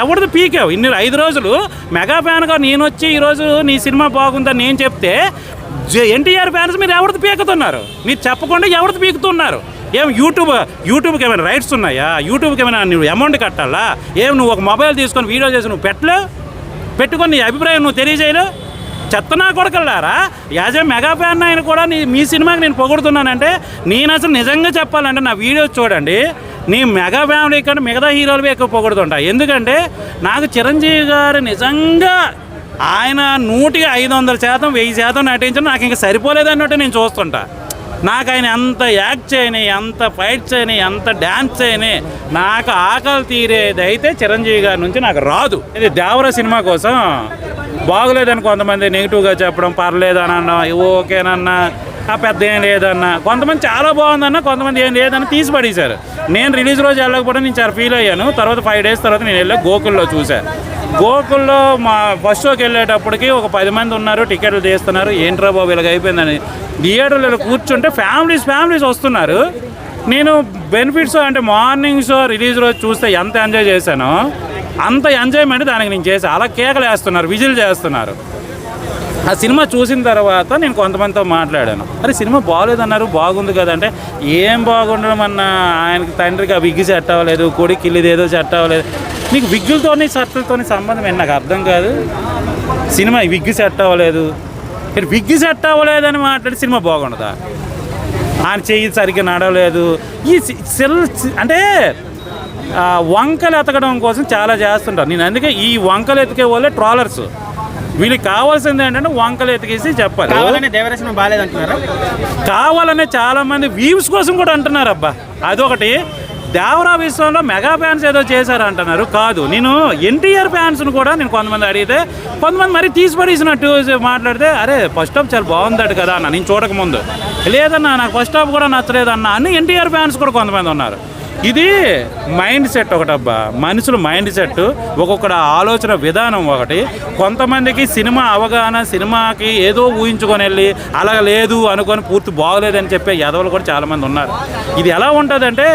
ఎవరిది పీకావు? ఇన్ని ఐదు రోజులు మెగా ఫ్యాన్గా నేను వచ్చి ఈరోజు నీ సినిమా బాగుందని నేను చెప్తే ఎన్టీఆర్ ఫ్యాన్స్ మీరు ఎవరిది పీకుతున్నారు? మీరు చెప్పకుండా ఎవరిది పీకుతున్నారు? ఏం యూట్యూబ్ యూట్యూబ్కి ఏమైనా రైట్స్ ఉన్నాయా? యూట్యూబ్కి ఏమైనా నువ్వు అమౌంట్ కట్టాలా? ఏం నువ్వు ఒక మొబైల్ తీసుకొని వీడియో చేసి నువ్వు పెట్టలే? పెట్టుకొని నీ అభిప్రాయం నువ్వు తెలియజేయలు? చెత్తనా కొడకల్లారా? యాజ్ ఏ మెగా ఫ్యాన్ ఆయన కూడా నీ మీ సినిమాకి నేను పొగుడుతున్నానంటే నేను అసలు నిజంగా చెప్పాలంటే నా వీడియోస్ చూడండి. నీ మెగా ఫ్యామిలీ కంటే మిగతా హీరోలు ఎక్కువ పొగుడుతుంటా. ఎందుకంటే నాకు చిరంజీవి గారు నిజంగా ఆయన నూటికి ఐదు వందల శాతం వెయ్యి శాతం నటించడం నాకు ఇంకా సరిపోలేదు అన్నట్టు నేను చూస్తుంటా. నాకు ఆయన ఎంత యాక్ట్ చేయని ఎంత ఫైట్ చేయని ఎంత డ్యాన్స్ చేయని నాకు ఆకలి తీరేది అయితే చిరంజీవి గారి నుంచి నాకు రాదు. ఇది దేవర సినిమా కోసం బాగోలేదని కొంతమంది నెగిటివ్గా చెప్పడం పర్లేదు అని ఓకేనన్నా ఆ పెద్ద ఏం లేదన్నా కొంతమంది చాలా బాగుందన్న కొంతమంది ఏం లేదన్నా తీసి పడేశారు. నేను రిలీజ్ రోజు వెళ్ళకపోతే నేను చాలా ఫీల్ అయ్యాను. తర్వాత ఫైవ్ డేస్ తర్వాత నేను వెళ్ళి గోకుల్లో చూశాను గోకుల్లో మా ఫస్ట్ షోకి వెళ్ళేటప్పటికి ఒక పది మంది ఉన్నారు టికెట్లు తీస్తున్నారు. ఏంట్రా బాబు ఇలాగ అయిపోయిందని. థియేటర్లో కూర్చుంటే ఫ్యామిలీస్ ఫ్యామిలీస్ వస్తున్నారు. నేను బెనిఫిట్స్ అంటే మార్నింగ్ షో రిలీజ్ రోజు చూస్తే ఎంత ఎంజాయ్ చేశానో అంత ఎంజాయ్మెంట్ దానికి నేను చేశాను అలా కేకలు వేస్తున్నారు విజిల్ చేస్తున్నారు. ఆ సినిమా చూసిన తర్వాత నేను కొంతమందితో మాట్లాడాను. అరే సినిమా బాగోలేదన్నారు బాగుంది కదంటే ఏం బాగుండడం అన్న ఆయనకి తండ్రికి ఆ విగ్గు సెట్ అవ్వలేదు కొడుకు ఇల్లుది ఏదో సెట్ అవ్వలేదు. నీకు విగ్గులతోని షర్ట్లతోని సంబంధం ఏంటి? నాకు అర్థం కాదు. సినిమా విగ్గు సెట్ అవ్వలేదు. మీరు విగ్గు సెట్ అవ్వలేదని మాట్లాడి సినిమా బాగుండదా? ఆయన చెయ్యి సరిగ్గా నడవలేదు. ఈ సి- సెల్ అంటే వంకలు ఎతకడం కోసం చాలా చేస్తుంటారు. నేను అందుకే ఈ వంకలు ఎతికే వాళ్ళే ట్రాలర్స్. వీళ్ళకి కావాల్సింది ఏంటంటే వంకలు ఎతికేసి చెప్పాలి. కావాలనే దేవరచన బాగాలేదంటున్నారా? కావాలనే చాలా మంది వ్యూస్ కోసం కూడా అంటున్నారు అబ్బా. అదొకటి. దేవరా విశ్వంలో మెగా ఫ్యాన్స్ ఏదో చేశారు అంటున్నారు కాదు నేను ఎన్టీఆర్ ఫ్యాన్స్ను కూడా నేను కొంతమంది అడిగితే కొంతమంది మరీ తీసిపడేసినట్టు మాట్లాడితే అరే ఫస్ట్ హాఫ్ చాలా బాగుందట కదా అన్న నేను చూడకముందు. లేదన్నా నాకు ఫస్ట్ హాఫ్ కూడా నచ్చలేదన్న అని ఎన్టీఆర్ ఫ్యాన్స్ కూడా కొంతమంది ఉన్నారు. ఇది మైండ్ సెట్ ఒకటబ్బా. మనుషుల మైండ్ సెట్ ఒక్కొక్కటి ఆలోచన విధానం ఒకటి. కొంతమందికి సినిమా అవగాహన సినిమాకి ఏదో ఊహించుకొని వెళ్ళి అలా లేదు అనుకొని పూర్తి బాగోలేదని చెప్పే యదవులు కూడా చాలామంది ఉన్నారు. ఇది ఎలా ఉంటుందంటే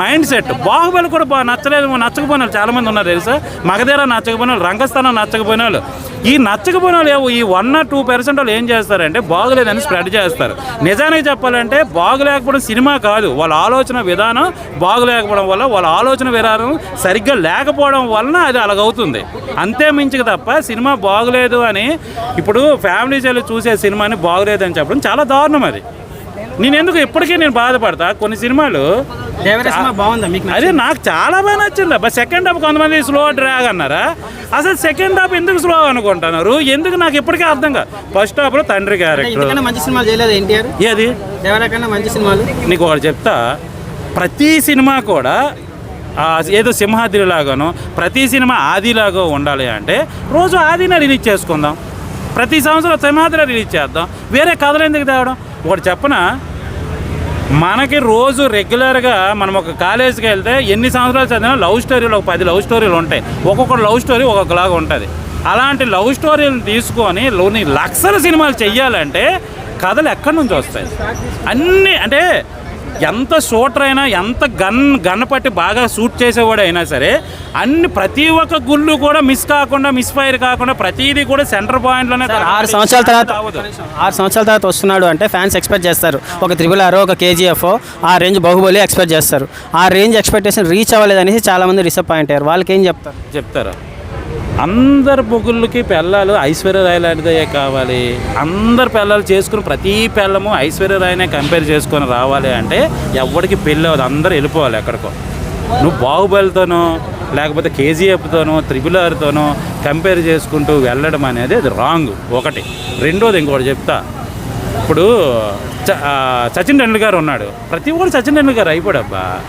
మైండ్ సెట్. బాహుబలి కూడా బాగా నచ్చలేదు నచ్చకపోయిన వాళ్ళు చాలామంది ఉన్నారు తెలుసా? మగధీర నచ్చకపోయిన వాళ్ళు రంగస్థానం నచ్చకపోయిన వాళ్ళు. ఈ నచ్చకపోయిన వాళ్ళు ఈ వన్ ఆర్ టూ పర్సెంట్ వాళ్ళు ఏం చేస్తారంటే బాగోలేదని స్ప్రెడ్ చేస్తారు. నిజానికి చెప్పాలంటే బాగలేకపోవడం సినిమా కాదు. వాళ్ళ ఆలోచన విధానం బాగలేకపోవడం వల్ల వాళ్ళ ఆలోచన విధానం సరిగ్గా లేకపోవడం వలన అది అలాగవుతుంది. అంతే మించిక తప్ప సినిమా బాగలేదు అని ఇప్పుడు ఫ్యామిలీస్ వెళ్ళి చూసే సినిమాని బాగలేదు అని చెప్పడం చాలా దారుణం అది. నేను ఎందుకు ఇప్పటికీ నేను బాధపడతా? కొన్ని సినిమాలు దేవరచన బాగుందా? మీకు అదే నాకు చాలా బాగా నచ్చింది? అబ్బా సెకండ్ హాఫ్ కొంతమంది స్లో డ్రాగ్ అన్నారా? అసలు సెకండ్ హాఫ్ ఎందుకు స్లో అనుకుంటున్నారు? ఎందుకు నాకు ఇప్పటికీ అర్థం కాదు. ఫస్ట్ హాఫ్లో తండ్రి క్యారెక్టర్ మంచి సినిమాలు చేయలేదు ఎన్టీఆర్? ఏది? మంచి సినిమాలు? నీకు ఒకటి చెప్తా. ప్రతి సినిమా కూడా ఏదో సింహాద్రి లాగానో ప్రతి సినిమా ఆదిలాగా ఉండాలి అంటే రోజు ఆదినే రిలీజ్ చేసుకుందాం. ప్రతి సంవత్సరం సింహాద్రి రిలీజ్ చేద్దాం. వేరే కథలు ఎందుకు తేవడం? ఒకటి చెప్పన? మనకి రోజు రెగ్యులర్గా మనం ఒక కాలేజీకి వెళ్తే ఎన్ని సంవత్సరాలు చదివినా లవ్ స్టోరీలు ఒక పది లవ్ స్టోరీలు ఉంటాయి. ఒక్కొక్క లవ్ స్టోరీ ఒక్కొక్కలాగా ఉంటుంది. అలాంటి లవ్ స్టోరీలు తీసుకొని లోని లక్షల సినిమాలు చెయ్యాలంటే కథలు ఎక్కడి నుంచి వస్తాయి? అన్నీ అంటే ఎంత షూటర్ అయినా ఎంత గన్ గన్ పట్టి బాగా షూట్ చేసేవాడు అయినా సరే అన్ని ప్రతి ఒక్క గుళ్ళు కూడా మిస్ కాకుండా మిస్ ఫైర్ కాకుండా ప్రతిదీ కూడా సెంటర్ పాయింట్లోనే ఆరు సంవత్సరాల తర్వాత ఆరు సంవత్సరాల తర్వాత వస్తున్నాడు అంటే ఫ్యాన్స్ ఎక్స్పెక్ట్ చేస్తారు. ఒక త్రిబుల్ ఆర్ ఒక కేజీఎఫ్ ఆ రేంజ్ బాహుబలి ఎక్స్పెక్ట్ చేస్తారు. ఆ రేంజ్ ఎక్స్పెక్టేషన్ రీచ్ అవ్వలేదు అనేసి చాలా మంది డిసప్పాయింట్ అయ్యారు. వాళ్ళకి ఏం చెప్తారు? చెప్తారు? అందరు బొగుళ్ళకి పిల్లలు ఐశ్వర్య రాయ్ లాంటిదే కావాలి. అందరు పిల్లలు చేసుకుని ప్రతి పిల్లము ఐశ్వర్య రాయనే కంపేర్ చేసుకొని రావాలి అంటే ఎవరికి పెళ్ళి అవ్వదు అందరూ వెళ్ళిపోవాలి ఎక్కడికో. నువ్వు బాహుబలితోనో లేకపోతే కేజీఎఫ్తోనో త్రిబుల్ ఆర్తోనో కంపేర్ చేసుకుంటూ వెళ్ళడం అనేది అది రాంగ్ ఒకటి. రెండోది ఇంకోటి చెప్తా. ఇప్పుడు చ- సచిన్ టెండూల్కర్ ఉన్నాడు. ప్రతి ఒక్కరు సచిన్ టెండూల్కర్ అయిపోడబ్బా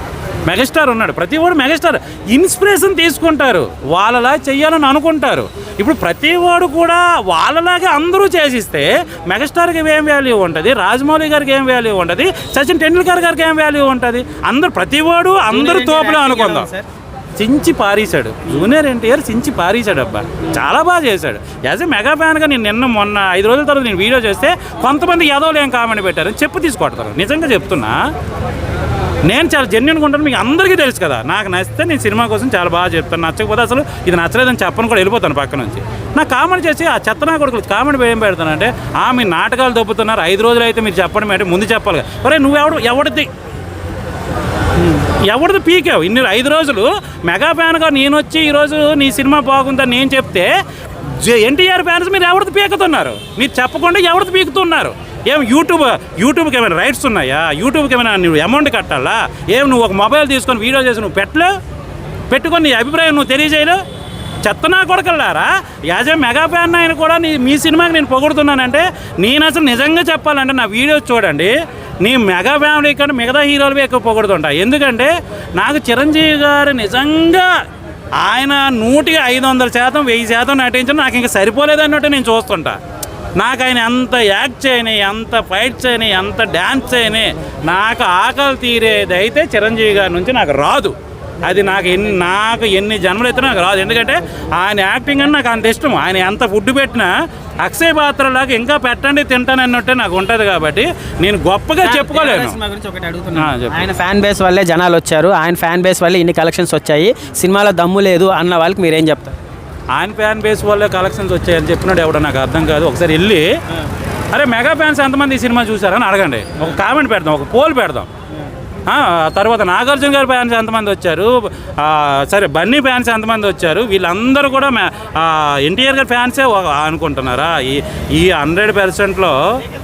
మెగాస్టార్ ఉన్నాడు. ప్రతి ఒక్కడు మెగాస్టార్. ఇన్స్పిరేషన్ తీసుకుంటారు. వాళ్ళలా చెయ్యాలని అనుకుంటారు. ఇప్పుడు ప్రతి వాడు కూడా వాళ్ళలాగే అందరూ చేసిస్తే మెగాస్టార్కి ఏం వాల్యూ ఉంటుంది? రాజమౌళి గారికి ఏం వాల్యూ ఉంటుంది? సచిన్ టెండూల్కర్ గారికి ఏం వాల్యూ ఉంటుంది? అందరు ప్రతి వాడు అందరు తోపులే అనుకుందాం. చించి పారేశాడు. జూనియర్ ఎన్టీఆర్ చించి పారేశాడు అబ్బా చాలా బాగా చేశాడు. యాజ్ ఏ మెగా ఫ్యాన్గా నేను నిన్న మొన్న ఐదు రోజుల తర్వాత నేను వీడియో చేస్తే కొంతమంది యాదవులు ఏం కామెంట్ పెట్టారు చెప్పు తీసుకొడతారు నిజంగా చెప్తున్నా. నేను చాలా జెన్యున్గా ఉంటాను మీకు అందరికీ తెలుసు కదా. నాకు నచ్చితే నేను సినిమా కోసం చాలా బాగా చెప్తాను. నచ్చకపోతే అసలు ఇది నచ్చలేదని చెప్పను కూడా వెళ్ళిపోతాను పక్క నుంచి. నాకు కామెంట్ చేసి ఆ చెత్త నా కొడుకులు కామెంట్ ఏం పెడతానంటే ఆ మీ నాటకాలు దొబ్బుతున్నారు ఐదు రోజులు అయితే మీరు చెప్పడం ఏంటి ముందు చెప్పాలి కదా. నువ్వెవడు ఎవడిది? ఎవరిది పీకావు? ఇన్ని ఐదు రోజులు మెగా ఫ్యాన్గా నేను వచ్చి ఈరోజు నీ సినిమా బాగుందని నేను చెప్తే ఎన్టీఆర్ ఫ్యాన్స్ మీరు ఎవరిది పీకుతున్నారు? మీరు చెప్పకుండా ఎవరిది పీకుతున్నారు? ఏం యూట్యూబ్ యూట్యూబ్కి ఏమైనా రైట్స్ ఉన్నాయా? యూట్యూబ్కి ఏమైనా నువ్వు అమౌంట్ కట్టాలా? ఏం నువ్వు ఒక మొబైల్ తీసుకొని వీడియో చేసి నువ్వు పెట్టలే? పెట్టుకొని నీ అభిప్రాయం నువ్వు తెలియజేయలేవు చెత్తనా కొడకల్లారా? యాజ్ ఏ మెగా ఫ్యాన్ ఆయన కూడా నీ మీ సినిమాకి నేను పొగుడుతున్నానంటే నేను అసలు నిజంగా చెప్పాలంటే నా వీడియోస్ చూడండి. నీ మెగా ఫ్యామిలీ కంటే మిగతా హీరోలు ఎక్కువ పొగుడుతుంటా. ఎందుకంటే నాకు చిరంజీవి గారు నిజంగా ఆయన నూటికి ఐదు వందల శాతం వెయ్యి శాతం నటించడం నాకు ఇంకా సరిపోలేదు అన్నట్టు నేను చూస్తుంటా. నాకు ఆయన ఎంత యాక్ట్ చేయని ఎంత ఫైట్ చేయని ఎంత డ్యాన్స్ చేయని నాకు ఆకలి తీరేది అయితే చిరంజీవి గారి నుంచి నాకు రాదు. అది నాకు ఎన్ని నాకు ఎన్ని జన్మలు ఎత్తినా నాకు రాదు. ఎందుకంటే ఆయన యాక్టింగ్ అని నాకు అంత ఇష్టం. ఆయన ఎంత ఫుడ్ పెట్టినా అక్షయ పాత్రలాగా ఇంకా పెట్టండి తింటాను అన్నట్టే నాకు ఉంటుంది కాబట్టి నేను గొప్పగా చెప్పుకోలేను. సినిమా గురించి ఒకటి ఆ, అడుగుతున్నాను చెప్పు. ఆయన ఫ్యాన్ బేస్ వల్లే జనాలు వచ్చారు. ఆయన ఫ్యాన్ బేస్ వల్లే ఇన్ని కలెక్షన్స్ వచ్చాయి. సినిమాలో దమ్ము లేదు అన్న వాళ్ళకి మీరేం చెప్తారు? ఆయన ఫ్యాన్ బేస్ వల్లే కలెక్షన్స్ వచ్చాయని చెప్పినాడు ఎవడో నాకు అర్థం కాదు. ఒకసారి వెళ్ళి అరే మెగా ఫ్యాన్స్ ఎంతమంది ఈ సినిమా చూసారని అడగండి. ఒక కామెంట్ పెడదాం ఒక పోల్ పెడదాం. తర్వాత నాగార్జున గారి ఫ్యాన్స్ ఎంతమంది వచ్చారు? సరే బన్నీ ఫ్యాన్స్ ఎంతమంది వచ్చారు? వీళ్ళందరూ కూడా ఎన్టీఆర్ గారి ఫ్యాన్సే అనుకుంటున్నారా? ఈ ఈ హండ్రెడ్ పర్సెంట్లో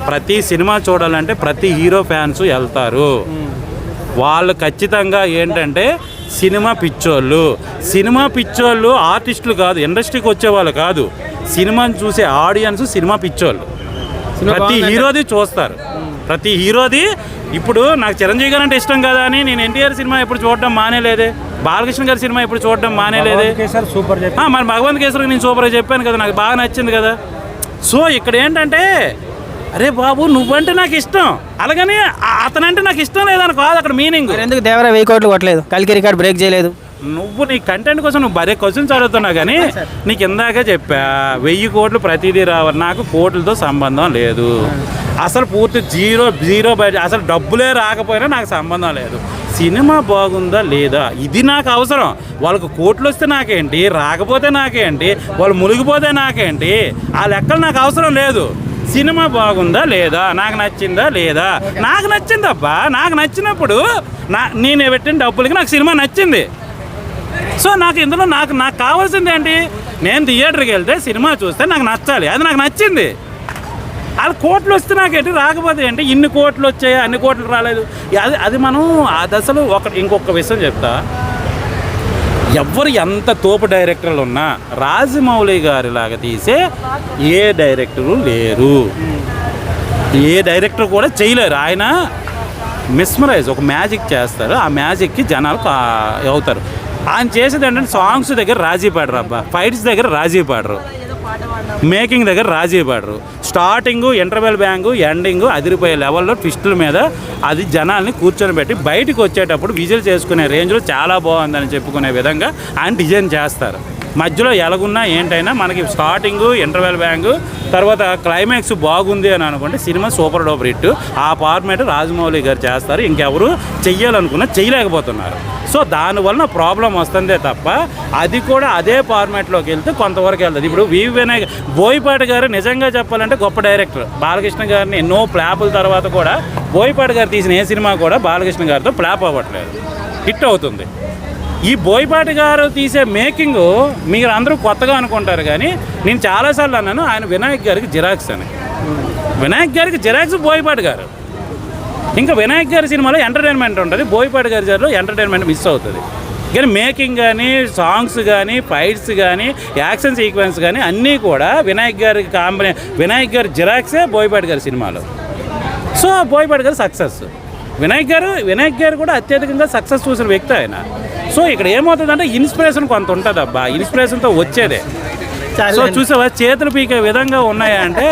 ప్రతి సినిమా చూడాలంటే ప్రతి హీరో ఫ్యాన్స్ వెళ్తారు. వాళ్ళు ఖచ్చితంగా ఏంటంటే సినిమా పిచ్చోళ్ళు. సినిమా పిచ్చోళ్ళు ఆర్టిస్టులు కాదు ఇండస్ట్రీకి వచ్చేవాళ్ళు కాదు. సినిమాని చూసే ఆడియన్స్ సినిమా పిచ్చోళ్ళు. ప్రతి హీరోది చూస్తారు. ప్రతి హీరోది ఇప్పుడు నాకు చిరంజీవి గారు అంటే ఇష్టం కదా అని నేను ఎన్టీఆర్ సినిమా ఎప్పుడు చూడడం మానేలేదే. బాలకృష్ణ గారి సినిమా ఎప్పుడు చూడడం మానేలేదే. సూపర్ మరి భగవంత్ కేసరి నేను సూపర్గా చెప్పాను కదా నాకు బాగా నచ్చింది కదా. సో ఇక్కడ ఏంటంటే అరే బాబు నువ్వంటే నాకు ఇష్టం. అలాగని అతనంటే నాకు ఇష్టం లేదని కాదు అక్కడ మీనింగ్. ఎందుకు దేవరా వెయ్యి కోట్లు కొట్టలేదు? కలికి రికార్డ్ బ్రేక్ చేయలేదు. నువ్వు నీ కంటెంట్ కోసం నువ్వు భలే క్వశ్చన్స్ అడుగుతున్నావు కానీ నీకు ఇందాకే చెప్పా వెయ్యి కోట్లు ప్రతిదీ రావాలి నాకు కోట్లతో సంబంధం లేదు. అసలు పూర్తి జీరో జీరో బయట అసలు డబ్బులే రాకపోయినా నాకు సంబంధం లేదు. సినిమా బాగుందా లేదా? ఇది నాకు అవసరం. వాళ్ళకు కోట్లు వస్తే నాకేంటి? రాకపోతే నాకేంటి? వాళ్ళు మునిగిపోతే నాకేంటి? ఆ లెక్కలు నాకు అవసరం లేదు. సినిమా బాగుందా లేదా? నాకు నచ్చిందా లేదా? నాకు నచ్చిందబ్బా. నాకు నచ్చినప్పుడు నా నేను పెట్టిన డబ్బులకి నాకు సినిమా నచ్చింది. సో నాకు ఇందులో నాకు నాకు కావాల్సింది ఏంటి? నేను థియేటర్కి వెళ్తే సినిమా చూస్తే నాకు నచ్చాలి. అది నాకు నచ్చింది. వాళ్ళు కోట్లు వస్తే నాకేంటి రాకపోతే ఏంటి? ఇన్ని కోట్లు వచ్చాయి? అన్ని కోట్లు రాలేదు. అది అది మనం ఆ దశలో ఒక ఇంకొక విషయం చెప్తా. ఎవ్వరు ఎంత తోపు డైరెక్టర్లు ఉన్నా రాజమౌళి గారి లాగా తీసే ఏ డైరెక్టరు లేరు. ఏ డైరెక్టర్ కూడా చేయలేరు. ఆయన మిస్మరైజ్ ఒక మ్యాజిక్ చేస్తారు. ఆ మ్యాజిక్కి జనాలు కా- అవుతారు. ఆయన చేసేది ఏంటంటే సాంగ్స్ దగ్గర రాజీ పాడరు అబ్బా. ఫైట్స్ దగ్గర రాజీ పాడరు. మేకింగ్ దగ్గర రాజీ పడరు. స్టార్టింగ్ ఇంటర్వెల్ బ్యాంగు ఎండింగ్ అదిరిపోయే లెవెల్లో ట్విస్టుల మీద అది జనాల్ని కూర్చొని పెట్టి బయటికి వచ్చేటప్పుడు విజిల్ చేసుకునే రేంజ్లో చాలా బాగుందని చెప్పుకునే విధంగా ఆయన డిజైన్ చేస్తారు. మధ్యలో ఎలాగున్నా ఏంటైనా మనకి స్టార్టింగ్ ఇంటర్వెల్ బ్యాంగు తర్వాత క్లైమాక్స్ బాగుంది అని అనుకుంటే సినిమా సూపర్ డూపర్ హిట్. ఆ ఫార్మేట్ రాజమౌళి గారు చేస్తారు. ఇంకెవరు చెయ్యాలనుకున్నా చేయలేకపోతున్నారు సో దానివల్ల ప్రాబ్లం వస్తుందే తప్ప అది కూడా అదే ఫార్మాట్లోకి వెళ్తే కొంతవరకు వెళ్తుంది. ఇప్పుడు వి. వినాయక్ బోయపాటి గారు నిజంగా చెప్పాలంటే గొప్ప డైరెక్టర్. బాలకృష్ణ గారిని ఎన్నో ప్లాపుల తర్వాత కూడా బోయిపాటి గారు తీసిన ఏ సినిమా కూడా బాలకృష్ణ గారితో ప్లాప్ అవ్వట్లేదు. హిట్ అవుతుంది. ఈ బోయపాటి గారు తీసే మేకింగ్ మీరు అందరూ కొత్తగా అనుకుంటారు కానీ నేను చాలాసార్లు అన్నాను ఆయన వినాయక్ గారికి జిరాక్స్ అని. వినాయక్ గారికి జిరాక్స్ బోయపాటి గారు. ఇంకా వినాయక్ గారి సినిమాలో ఎంటర్టైన్మెంట్ ఉంటుంది బోయపాటి గారి గారిలో ఎంటర్టైన్మెంట్ మిస్ అవుతుంది. కానీ మేకింగ్ కానీ సాంగ్స్ కానీ ఫైట్స్ కానీ యాక్షన్ సీక్వెన్స్ కానీ అన్నీ కూడా వినాయక్ గారి కాంబినే వినాయక్ గారి జిరాక్సే బోయపాటి గారి సినిమాలో. సో బోయపాటి గారు సక్సెస్. వినాయక్ గారు వినాయక్ గారు కూడా అత్యధికంగా సక్సెస్ చూసిన వ్యక్తి ఆయన. సో ఇక్కడ ఏమవుతుందంటే ఇన్స్పిరేషన్ కొంత ఉంటుంది అబ్బా ఇన్స్పిరేషన్తో వచ్చేదే. సో చూసావా? చేతులు పీకే విధంగా ఉన్నాయా అంటే